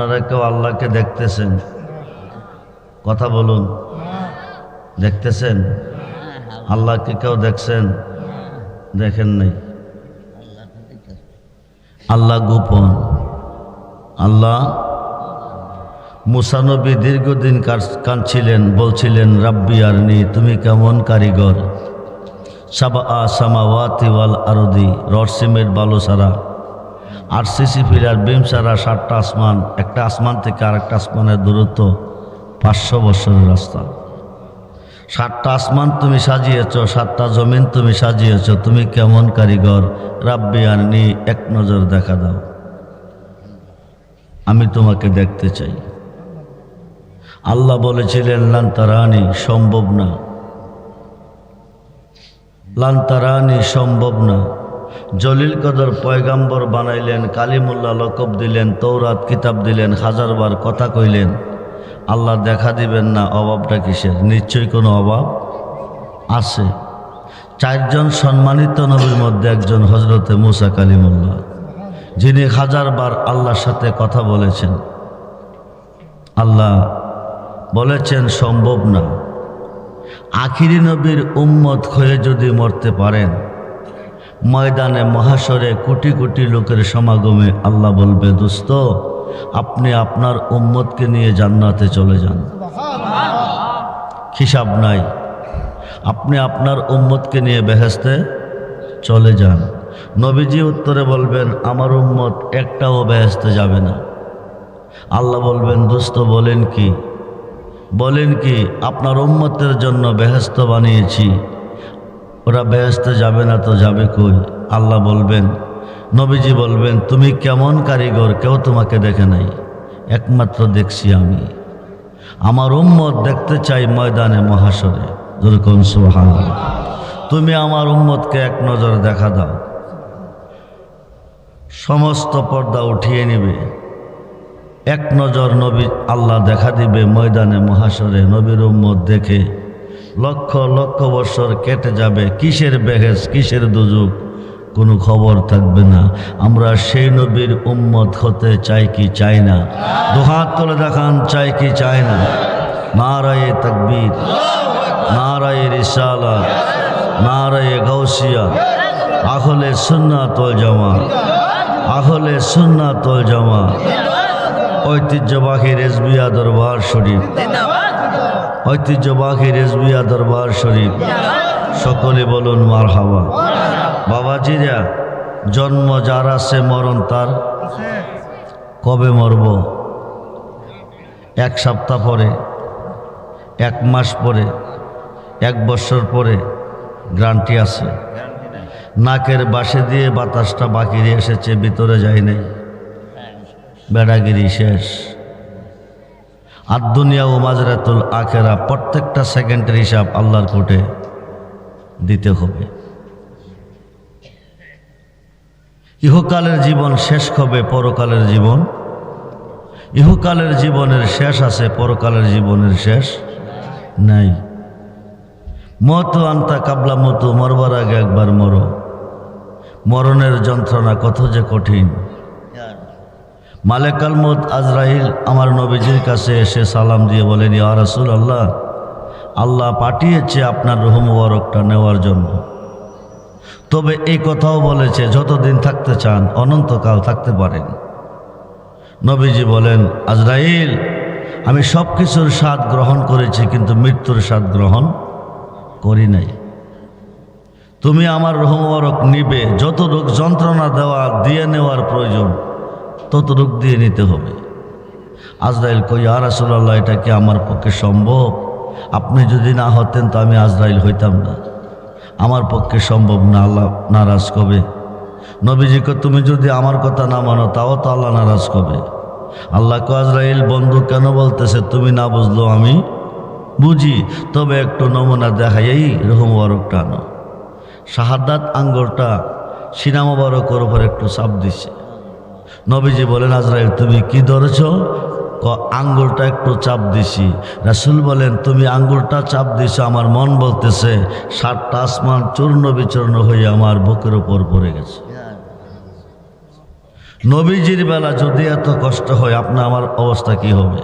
আপনারা কেউ আল্লাহকে দেখতেছেন? কথা বলুন। দেখতেছেন? আল্লাহকে কেউ দেখছেন? দেখেন নাই। আল্লাহ গোপন। আল্লাহ মুসানবী দীর্ঘদিন কাঁদছিলেন, বলছিলেন, রাব্বি আরনি, তুমি কেমন কারিগর? সাবা আ সামাওয়াতি ওয়াল আরদি, রড সিমেন্ট সারা আর সিসি ফিলার বিম সারা, সাতটা আসমান, একটা আসমান থেকে আরেকটা আসমানের দূরত্ব পাঁচশো বছরের রাস্তা। সাতটা আসমান তুমি সাজিয়েছ, সাতটা জমিন তুমি সাজিয়েছ, তুমি কেমন কারিগর? রাব্বি আর আননি এক নজর দেখা দাও। আমি তোমাকে দেখতে চাই। আল্লাহ বলেছিলেন লান্তারানি সম্ভব না। লান্তারানি সম্ভব না। জলিল কদর পয়গাম্বর বানাইলেন, কালিমুল্লাহ লকব দিলেন তৌরাত কিতাব দিলেন হাজারবার কথা কইলেন। আল্লাহ দেখা দিবেন না অভাবটা কিসের? নিশ্চয়ই কোনো অভাব আছে। চারজন সম্মানিত নবীর মধ্যে একজন হজরতে মুসা কালিমুল্লাহ, যিনি হাজারবার আল্লাহর সাথে কথা বলেছেন। আল্লাহ বলেছেন, সম্ভব না। আখিরি নবীর উম্মত হয়ে যদি মরতে পারেন ময়দানে মহাশরে কোটি কোটি লোকের সমাগমে আল্লাহ বলবে, দোস্ত, আপনি আপনার উম্মতকে নিয়ে জান্নাতে চলে যান। হিসাব নাই। আপনি আপনার উম্মতকে নিয়ে বেহেস্তে চলে যান। নবীজি উত্তরে বলবেন, আমার উম্মত একটাও বেহেস্তে যাবে না। আল্লাহ বলবেন, দোস্ত, বলেন কি? বলেন কি, আপনার উম্মতের জন্য বেহেস্ত বানিয়েছি। ওরা বেহেস্তে যাবে না তো যাবে কই? আল্লাহ বলবেন, নবীজি বলবেন, তুমি কেমন কারিগর? কেউ তোমাকে দেখে নাই। একমাত্র দেখছি আমি। আমার উম্মত দেখতে চাই ময়দানে মহাসরে। যেরকম সুহান তুমি আমার উম্মতকে এক নজর দেখা দাও। সমস্ত পর্দা উঠিয়ে নিবে। এক নজর নবী আল্লাহ দেখা দিবে ময়দানে মহাসরে, নবীর উম্মত দেখে। লক্ষ লক্ষ বছর কেটে যাবে। কিসের বেহেস কিসের দুযুগ? কোনো খবর থাকবে না। আমরা সেই নবীর উম্মত হতে চাই কি চাই না? দুহাত তুলে দেখান, চাই কি চাই না? নারায়ে তকবীর, নারায়ে রিসালা, নারায়ে গৌসিয়া আহলে সুন্নাত ওয়াল জামা আহলে সুন্নাত ওয়াল জামা ঐতিহ্যবাহী রেজবিয়া দরবার শরীফ। ঐতিহ্যবাহী রেজবিয়া দরবার শরীফ। সকলে বলুন মার হাওয়া বাবাজিরা, জন্ম যার আছে মরণ তার। কবে মরব? এক সপ্তাহ পরে, এক মাস পরে, এক বছর পরে গ্রান্টি আছে। নাকের বাসে দিয়ে বাতাসটা বাকিরে এসেছে, ভিতরে যায় নাই। বেড়াগিরি শেষ। আর দুনিয়া ও মাজরাতুল আখেরা প্রত্যেকটা সেকেন্ডের হিসাব আল্লাহর কোর্টে দিতে হবে। ইহকালের জীবন শেষ হবে পরকালের জীবন। ইহকালের জীবনের শেষ আছে, পরকালের জীবনের শেষ নাই। মত আন্তা কাবলা মতো, মরবার আগে একবার মরো। মরণের যন্ত্রণা কত যে কঠিন। মালেকাল মত আজরাইল আমার নবীজির কাছে এসে সালাম দিয়ে বলেন, ইয়া রাসূল আল্লাহ আল্লাহ পাঠিয়েছে আপনার রুহ মুবারকটা নেওয়ার জন্য। তবে এই কথাও বলেছে, যতদিন থাকতে চান, অনন্তকাল থাকতে পারেন। নবীজি বলেন, আজরাইল, আমি সব কিছুর স্বাদ গ্রহণ করেছি, কিন্তু মৃত্যুর স্বাদ গ্রহণ করি নাই। তুমি আমার রহমরক নিবে, যত রোগ যন্ত্রণা দেওয়া, দিয়ে নেওয়ার প্রয়োজন তত রোগ দিয়ে নিতে হবে। আজরাইল কই, আর আসল্লাহ এটা কি আমার পক্ষে সম্ভব? আপনি যদি না হতেন, তো আমি আজরাইল হইতাম না। আমার পক্ষে সম্ভব না, আল্লাহ নারাজ কবে নবীজিকে তুমি যদি আমার কথা না মানো, তাও তো আল্লাহ নারাজ কবে আল্লাহ আজরাইল বন্ধু কেন বলতেছে, তুমি না বুঝলো আমি? বুঝি, তবে একটু নমুনা দেখাই রহম রহমবারকটা আনো শাহাদাত আঙ্গরটা সিনা মোবারকের উপর একটু চাপ দিচ্ছে নবীজি বলেন, আজরাইল, তুমি কি ধরেছ? আঙ্গুলটা একটু চাপ দিছি। রাসুল বলেন, তুমি আঙ্গুলটা চাপ দিছো, আমার মন বলতেছে, সাতটা আসমান চূর্ণ বিচূর্ণ হয়ে আমার বুকের ওপর পড়ে গেছে। নবীজির বেলা যদি এত কষ্ট হয়, আপনার আমার অবস্থা কি হবে?